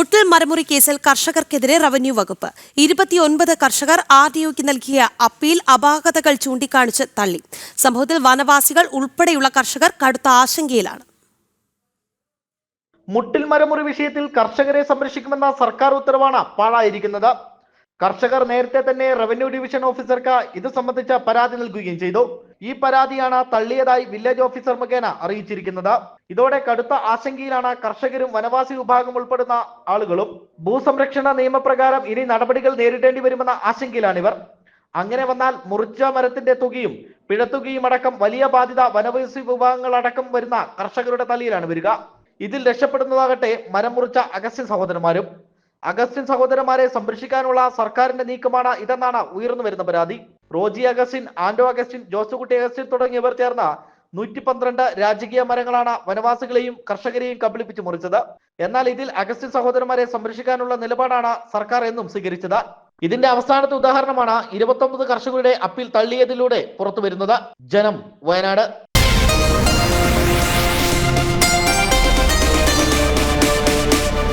മുട്ടിൽ മരമുറി കേസിൽ കർഷകർക്കെതിരെ റവന്യൂ വകുപ്പ്. ഇരുപത്തിയൊൻപത് കർഷകർ ആർ ഡി ഒക്ക് നൽകിയ അപ്പീൽ അപാകതകൾ ചൂണ്ടിക്കാണിച്ച് തള്ളി. സംഭവത്തിൽ വനവാസികൾ ഉൾപ്പെടെയുള്ള കർഷകർ കടുത്ത ആശങ്കയിലാണ്. മുട്ടിൽ മരമുറി വിഷയത്തിൽ കർഷകരെ സംരക്ഷിക്കുമെന്ന സർക്കാർ ഉത്തരവാണ് പാഴായിരിക്കുന്നത്. കർഷകർ നേരത്തെ തന്നെ റവന്യൂ ഡിവിഷൻ ഓഫീസർക്ക് ഇത് സംബന്ധിച്ച പരാതി നൽകുകയും ചെയ്തു. ഈ പരാതിയാണ് തള്ളിയതായി വില്ലേജ് ഓഫീസർ മുഖേന അറിയിച്ചിരിക്കുന്നത്. ഇതോടെ കടുത്ത ആശങ്കയിലാണ് കർഷകരും വനവാസി വിഭാഗം ഉൾപ്പെടുന്ന ആളുകളും. ഭൂസംരക്ഷണ നിയമപ്രകാരം ഇനി നടപടികൾ നേരിടേണ്ടി വരുമെന്ന ആശങ്കയിലാണിവർ. അങ്ങനെ വന്നാൽ മുറിച്ച മരത്തിന്റെ തുകയും പിഴത്തുകയും അടക്കം വലിയ ബാധ്യത വനവാസി വിഭാഗങ്ങൾ അടക്കം വരുന്ന കർഷകരുടെ തലയിലാണ് വരിക. ഇതിൽ രക്ഷപ്പെടുന്നതാകട്ടെ മരം മുറിച്ച അഗസ്റ്റിൻ സഹോദരന്മാരും. അഗസ്റ്റിൻ സഹോദരന്മാരെ സംരക്ഷിക്കാനുള്ള സർക്കാരിന്റെ നീക്കമാണ് ഇതെന്നാണ് ഉയർന്നു വരുന്ന പരാതി. റോജി അഗസ്റ്റിൻ ആന്റോ അഗസ്റ്റിൻ ജോസുകുട്ടി അഗസ്റ്റിൻ തുടങ്ങിയവർ ചേർന്ന നൂറ്റി പന്ത്രണ്ട് രാജകീയ മരങ്ങളാണ് വനവാസികളെയും കർഷകരെയും കബളിപ്പിച്ച് മുറിച്ചത്. എന്നാൽ ഇതിൽ അഗസ്റ്റിൻ സഹോദരന്മാരെ സംരക്ഷിക്കാനുള്ള നിലപാടാണ് സർക്കാർ എന്നും സ്വീകരിച്ചത്. ഇതിന്റെ അവസാനത്തെ ഉദാഹരണമാണ് ഇരുപത്തൊമ്പത് കർഷകരുടെ അപ്പീൽ തള്ളിയതിലൂടെ പുറത്തു വരുന്നത് ജനം വയനാട്.